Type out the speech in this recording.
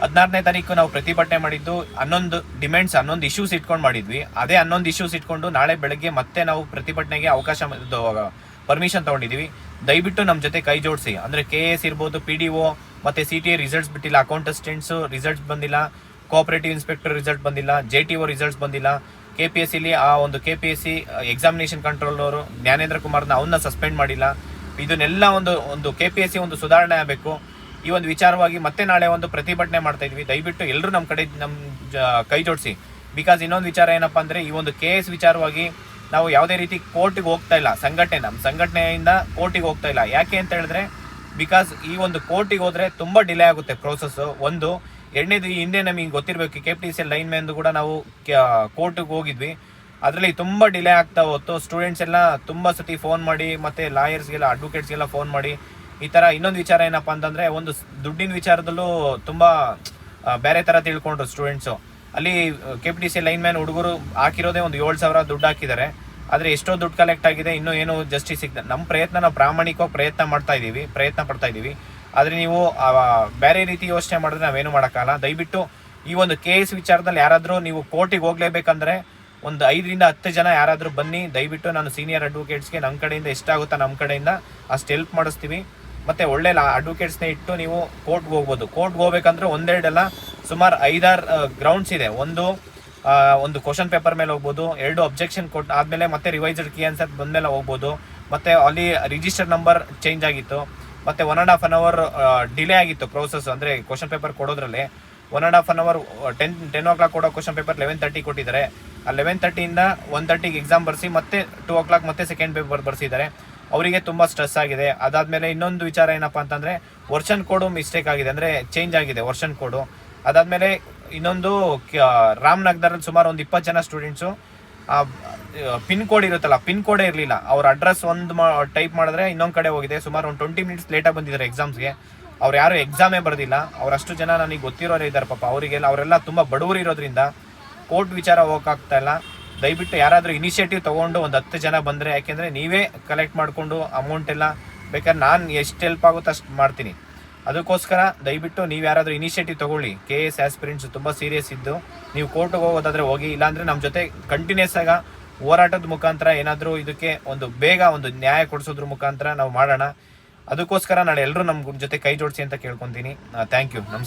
ಹದಿನಾರನೇ ತಾರೀಕು ನಾವು ಪ್ರತಿಭಟನೆ ಮಾಡಿದ್ದು, ಹನ್ನೊಂದು ಡಿಮ್ಯಾಂಡ್ಸ್ ಹನ್ನೊಂದು ಇಶ್ಯೂಸ್ ಇಟ್ಕೊಂಡು ಮಾಡಿದ್ವಿ. ಅದೇ ಹನ್ನೊಂದು ಇಶ್ಯೂಸ್ ಇಟ್ಕೊಂಡು ನಾಳೆ ಬೆಳಗ್ಗೆ ಮತ್ತೆ ನಾವು ಪ್ರತಿಭಟನೆಗೆ ಅವಕಾಶ ಪರ್ಮಿಷನ್ ತಗೊಂಡಿದೀವಿ. ದಯವಿಟ್ಟು ನಮ್ಮ ಜೊತೆ ಕೈ ಜೋಡಿಸಿ. ಅಂದ್ರೆ ಕೆ ಎಸ್ ಇರ್ಬೋದು ಪಿ ಡಿ ಒ ಮತ್ತೆ ಸಿ ಟಿ ಎ ರಿಸಲ್ಟ್ಸ್ ಬಿಟ್ಟಿಲ್ಲ. ಅಕೌಂಟ್ ಅಸಿಸ್ಟೆಂಟ್ಸ್ ರಿಸಲ್ಟ್ಸ್ ಬಂದಿಲ್ಲ. ಕೋಆಪರೇಟಿವ್ ಇನ್ಸ್ಪೆಕ್ಟರ್ ರಿಸಲ್ಟ್ ಬಂದಿಲ್ಲ. ಜೆ ಟಿ ಒ ರಿಸಲ್ಟ್ಸ್ ಬಂದಿಲ್ಲ. ಕೆ ಪಿ ಎಸ್ ಸಿಲಿ ಆ ಒಂದು K P S C examination ಅವರು ಜ್ಞಾನೇಂದ್ರ ಕುಮಾರ್ನ ಅವನ್ನ ಸಸ್ಪೆಂಡ್ ಮಾಡಿಲ್ಲ. ಇದನ್ನೆಲ್ಲ ಒಂದು ಒಂದು ಕೆ ಪಿ ಎಸ್ ಸಿ ಒಂದು ಸುಧಾರಣೆ ಆಗಬೇಕು. ಈ ಒಂದು ವಿಚಾರವಾಗಿ ಮತ್ತೆ ನಾಳೆ ಒಂದು ಪ್ರತಿಭಟನೆ ಮಾಡ್ತಾ ಇದ್ವಿ. ದಯವಿಟ್ಟು ಎಲ್ಲರೂ ನಮ್ಮ ಕಡೆ ನಮ್ಮ ಕೈ ಜೋಡಿಸಿ. ಬಿಕಾಸ್ ಇನ್ನೊಂದು ವಿಚಾರ ಏನಪ್ಪಾ ಅಂದ್ರೆ, ಈ ಒಂದು ಕೆ ಎಸ್ ವಿಚಾರವಾಗಿ ನಾವು ಯಾವುದೇ ರೀತಿ ಕೋರ್ಟಿಗೆ ಹೋಗ್ತಾ ಇಲ್ಲ. ಸಂಘಟನೆ ನಮ್ಮ ಸಂಘಟನೆಯಿಂದ ಕೋರ್ಟಿಗೆ ಹೋಗ್ತಾ ಇಲ್ಲ. ಯಾಕೆ ಅಂತ ಹೇಳಿದ್ರೆ ಬಿಕಾಸ್ ಈ ಒಂದು ಕೋರ್ಟಿಗೆ ಹೋದ್ರೆ ತುಂಬಾ ಡಿಲೇ ಆಗುತ್ತೆ ಪ್ರೋಸೆಸ್ ಒಂದು, ಎರಡನೇದು ಹಿಂದೆ ನಮಗೆ ಗೊತ್ತಿರಬೇಕು K P T C line ಕೂಡ ನಾವು ಕೋರ್ಟಿಗೆ ಹೋಗಿದ್ವಿ. ಅದರಲ್ಲಿ ತುಂಬ ಡಿಲೇ ಆಗ್ತಾ ಹೋಗ್ತು ಸ್ಟೂಡೆಂಟ್ಸ್ ಎಲ್ಲ ತುಂಬ ಸತಿ ಫೋನ್ ಮಾಡಿ, ಮತ್ತೆ ಲಾಯರ್ಸ್ಗೆಲ್ಲ ಅಡ್ವೊಕೇಟ್ಸ್ಗೆಲ್ಲ ಫೋನ್ ಮಾಡಿ ಈ ತರ ಇನ್ನೊಂದು ವಿಚಾರ ಏನಪ್ಪಾ ಅಂತಂದ್ರೆ ಒಂದು ದುಡ್ಡಿನ ವಿಚಾರದಲ್ಲೂ ತುಂಬಾ ಬೇರೆ ತರ ತಿಳ್ಕೊಂಡ್ರು ಸ್ಟೂಡೆಂಟ್ಸು ಅಲ್ಲಿ K P T C line man ಹುಡುಗರು ಹಾಕಿರೋದೇ ಒಂದು ಏಳು ಸಾವಿರ ದುಡ್ಡು ಹಾಕಿದ್ದಾರೆ. ಆದ್ರೆ ಎಷ್ಟೋ ದುಡ್ಡು ಕಲೆಕ್ಟ್ ಆಗಿದೆ, ಇನ್ನೂ ಏನು ಜಸ್ಟಿಸ್ ಸಿಗ್ತದೆ ನಮ್ಮ ಪ್ರಯತ್ನ ನಾವು ಪ್ರಾಮಾಣಿಕವಾಗಿ ಪ್ರಯತ್ನ ಮಾಡ್ತಾ ಇದ್ದೀವಿ ಪ್ರಯತ್ನ ಪಡ್ತಾ ಇದ್ದೀವಿ ಆದ್ರೆ ನೀವು ಬೇರೆ ರೀತಿ ಯೋಚನೆ ಮಾಡಿದ್ರೆ ನಾವೇನು ಮಾಡೋಕ್ಕಲ್ಲ ದಯವಿಟ್ಟು ಈ ಒಂದು ಕೆ ಎಸ್ ವಿಚಾರದಲ್ಲಿ ಯಾರಾದರೂ ನೀವು ಕೋರ್ಟಿಗೆ ಹೋಗ್ಲೇಬೇಕಂದ್ರೆ ಒಂದು ಐದರಿಂದ ಹತ್ತು ಜನ ಯಾರಾದರೂ ಬನ್ನಿ. ದಯವಿಟ್ಟು ನಾನು ಸೀನಿಯರ್ ಅಡ್ವೊಕೇಟ್ಸ್ಗೆ ನಮ್ಮ ಕಡೆಯಿಂದ ಎಷ್ಟಾಗುತ್ತೋ ನಮ್ಮ ಕಡೆಯಿಂದ ಅಷ್ಟು ಹೆಲ್ಪ್ ಮಾಡಿಸ್ತೀವಿ. ಮತ್ತೆ ಒಳ್ಳೆ ಅಡ್ವೊಕೇಟ್ಸ್ನ ಇಟ್ಟು ನೀವು ಕೋರ್ಟ್ಗೆ ಹೋಗ್ಬೋದು. ಕೋರ್ಟ್ಗೆ ಹೋಗ್ಬೇಕಂದ್ರೆ ಒಂದೆರಡೆಲ್ಲ ಸುಮಾರು ಐದಾರು ಗ್ರೌಂಡ್ಸ್ ಇದೆ. ಒಂದು ಒಂದು ಕ್ವಶನ್ ಪೇಪರ್ ಮೇಲೆ ಹೋಗ್ಬೋದು, ಎರಡು ಅಬ್ಜೆಕ್ಷನ್ ಕೊಟ್ಟು ಆದ್ಮೇಲೆ ಮತ್ತೆ ರಿವೈಸ್ಡ್ ಕೀ ಆನ್ಸರ್ ಬಂದ್ಮೇಲೆ ಹೋಗ್ಬೋದು. ಮತ್ತೆ ಅಲ್ಲಿ ರಿಜಿಸ್ಟರ್ ನಂಬರ್ ಚೇಂಜ್ ಆಗಿತ್ತು. ಮತ್ತೆ one and half an hour delay ಆಗಿತ್ತು ಪ್ರೋಸೆಸ್ ಅಂದ್ರೆ question paper ಕೊಡೋದ್ರಲ್ಲಿ. One and half an hour ten ten o'clock ಕೊಡೋ ಕ್ವಶನ್ ಪೇಪರ್ ಲೆವೆನ್ ತರ್ಟಿ ಕೊಟ್ಟಿದ್ದಾರೆ. ಆ ಲೆವೆನ್ ತರ್ಟಿಯಿಂದ ಒನ್ ತರ್ಟಿಗೆ ಎಕ್ಸಾಮ್ ಬರ್ಸಿ ಮತ್ತೆ ಟೂ ಓ ಕ್ಲಾಕ್ ಮತ್ತೆ ಸೆಕೆಂಡ್ ಪೇಪರ್ ಬರ್ಸಿದ್ದಾರೆ. ಅವರಿಗೆ ತುಂಬ ಸ್ಟ್ರೆಸ್ ಆಗಿದೆ. ಅದಾದ್ಮೇಲೆ ಇನ್ನೊಂದು ವಿಚಾರ ಏನಪ್ಪಾ ಅಂತಂದ್ರೆ, ವರ್ಷನ್ ಕೋಡು ಮಿಸ್ಟೇಕ್ ಆಗಿದೆ. ಅಂದ್ರೆ ಚೇಂಜ್ ಆಗಿದೆ ವರ್ಷನ್ ಕೋಡು. ಅದಾದ್ಮೇಲೆ ಇನ್ನೊಂದು ರಾಮನಗರದಲ್ಲಿ ಸುಮಾರು ಒಂದು ಇಪ್ಪತ್ತು ಜನ ಸ್ಟೂಡೆಂಟ್ಸು ಪಿನ್ ಕೋಡ್ ಇರುತ್ತಲ್ಲ, ಪಿನ್ ಕೋಡೇ ಇರಲಿಲ್ಲ. ಅವ್ರ ಅಡ್ರೆಸ್ ಒಂದು ಟೈಪ್ ಮಾಡಿದ್ರೆ ಇನ್ನೊಂದು ಕಡೆ ಹೋಗಿದೆ. ಸುಮಾರು ಒಂದು ಟ್ವೆಂಟಿ ಮಿನಿಟ್ಸ್ ಲೇಟಾಗಿ ಬಂದಿದ್ದಾರೆ ಎಕ್ಸಾಮ್ಸ್ಗೆ ಅವ್ರು ಯಾರು ಎಕ್ಸಾಮೇ ಬರೆದಿಲ್ಲ. ಅವರಷ್ಟು ಜನ ನನಗೆ ಗೊತ್ತಿರೋರೇ ಇದ್ದಾರೆ ಪಾಪ. ಅವರಿಗೆಲ್ಲ, ಅವರೆಲ್ಲ ತುಂಬ ಬಡವರು ಇರೋದ್ರಿಂದ, ಕೋರ್ಟ್ ವಿಚಾರ ಹೋಗಕ್ಕಾಗ್ತಾ ಇಲ್ಲ. ದಯವಿಟ್ಟು ಯಾರಾದರೂ ಇನಿಷಿಯೇಟಿವ್ ತೊಗೊಂಡು ಒಂದು ಹತ್ತು ಜನ ಬಂದರೆ, ಯಾಕೆಂದರೆ ನೀವೇ ಕಲೆಕ್ಟ್ ಮಾಡಿಕೊಂಡು ಅಮೌಂಟ್ ಎಲ್ಲ ಬೇಕಾದ್ರೆ ನಾನು ಎಷ್ಟು ಹೆಲ್ಪ್ ಆಗುತ್ತೋ ಅಷ್ಟು ಮಾಡ್ತೀನಿ. ಅದಕ್ಕೋಸ್ಕರ ದಯವಿಟ್ಟು ನೀವು ಯಾರಾದರೂ ಇನಿಷಿಯೇಟಿವ್ ತಗೊಳ್ಳಿ. ಕೆ ಎಸ್ ಆಸ್ಪಿರೆಂಟ್ಸ್ ತುಂಬ ಸೀರಿಯಸ್ ಇದ್ದು, ನೀವು ಕೋರ್ಟ್ಗೆ ಹೋಗೋದಾದ್ರೆ ಹೋಗಿ, ಇಲ್ಲಾಂದರೆ ನಮ್ಮ ಜೊತೆ ಕಂಟಿನ್ಯೂಸ್ ಆಗ ಹೋರಾಟದ ಮುಖಾಂತರ ಏನಾದರೂ ಇದಕ್ಕೆ ಒಂದು ಬೇಗ ಒಂದು ನ್ಯಾಯ ಕೊಡಿಸೋದ್ರ ಮುಖಾಂತರ ನಾವು ಮಾಡೋಣ. ಅದಕ್ಕೋಸ್ಕರ ನಾಳೆ ಎಲ್ಲರೂ ನಮ್ಮ ಜೊತೆ ಕೈ ಜೋಡಿಸಿ ಅಂತ ಕೇಳ್ಕೊತೀನಿ. ಥ್ಯಾಂಕ್ ಯು ನಮಸ್ಕಾರ.